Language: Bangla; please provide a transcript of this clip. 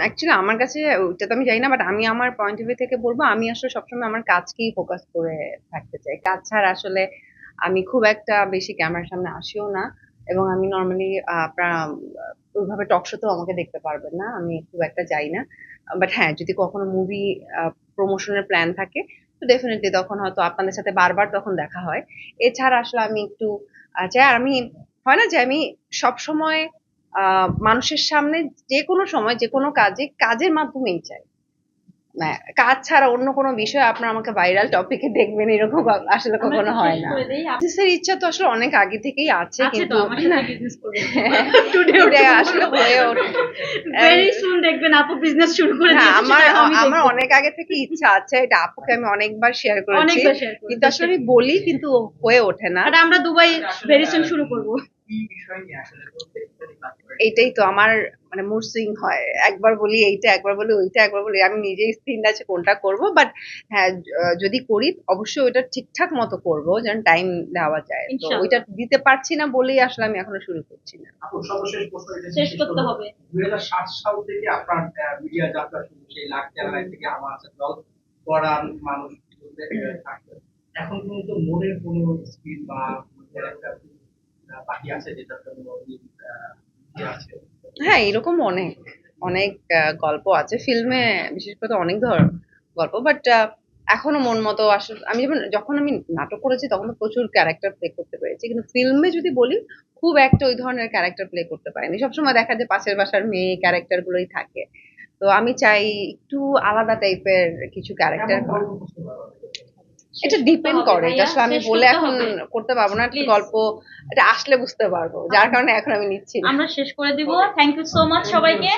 অ্যাকচুয়ালি আমার কাছে ওইটা তো আমি জানি না বাট আমি আমার পয়েন্ট অফ ভিউ থেকে বলব আমি আসলে সবসময় আমার কাজকেই ফোকাস করে থাকতে চাই। কাজ ছাড়া আসলে আমি খুব একটা বেশি ক্যামেরার সামনে আসিও না এবং আমি নর্মালি ওইভাবে টক শোতেও আমাকে দেখতে পারবেন না আমি খুব একটা যাই না। বাট হ্যাঁ যদি কখনো মুভি প্রমোশনের প্ল্যান থাকে তো ডেফিনেটলি তখন হয়তো আপনাদের সাথে বারবার তখন দেখা হয়। এছাড়া আসলে আমি একটু চাই আর আমি হয় না যে আমি সব সময় আহ, মানুষের সামনে যে কোনো সময় যে কোনো কাজে কাজের মাধ্যমেই চাই। কাজ ছাড়া অন্য কোনো বিষয়ে আপনার আমাকে ভাইরাল টপিকে দেখবেন এরকম আসলে কখনো হয় না। বিজনেসের ইচ্ছা তো আসলে অনেক আগে থেকেই আছে কিন্তু আসলে হয়ে ওঠে। ভেরি সুন দেখবেন আপু বিজনেস শুরু করে হ্যাঁ আমার আমার অনেক আগে থেকে ইচ্ছা আছে এটা আপুকে আমি অনেকবার শেয়ার করেছি। কিন্তু আসলে আমি বলি কিন্তু হয়ে ওঠে না। আর আমরা দুবাই ভেরি সুন শুরু করব। কি বিষয় নিয়ে আসলে এইটাই তো আমার মানে মুড সুইং হয়। একবার বলি এইটা একবার বলি ওইটা একবার বলি আমি নিজেই স্থির আছে কোনটা করব। বাট হ্যাঁ যদি করি অবশ্যই ওইটা ঠিকঠাক মতো করব যেন টাইম দেওয়া যায়। তো ওইটা দিতে পারছি না বলেই আসলে আমি এখনও শুরু করছি না। শেষ করতে হবে। 2007 সাল থেকে আপনার মিডিয়া যাত্রা শুরু সেই লাখ চ্যানেল থেকে আমার আছে দল। করার মানুষ। এখন কিন্তু মনের কোনো স্পিড বা বাকি আছে যেটার জন্য ইয়ে আছে। হ্যাঁ এরকম অনেক অনেক গল্প আছে। ফিল্মে বিশেষ করে অনেক ধর গল্প বাট এখনও মন মতো আসলে আমি যখন যখন আমি নাটক করেছি তখন প্রচুর ক্যারেক্টার প্লে করতে পেরেছি। কিন্তু ফিল্মে যদি বলি খুব একটা ওই ধরনের ক্যারেক্টার প্লে করতে পারিনি। সবসময় দেখা যায় পাশের বাসার মেয়ে ক্যারেক্টার গুলোই থাকে। তো আমি চাই একটু আলাদা টাইপের কিছু ক্যারেক্টার এটা ডিপেন্ড করে আসলে আমি বলে এখন করতে পারব না গল্প এটা আসলে বুঝতে পারব যার কারণে এখন আমি নিচ্ছি আমরা শেষ করে দিব। থ্যাংক ইউ সো মাচ সবাইকে।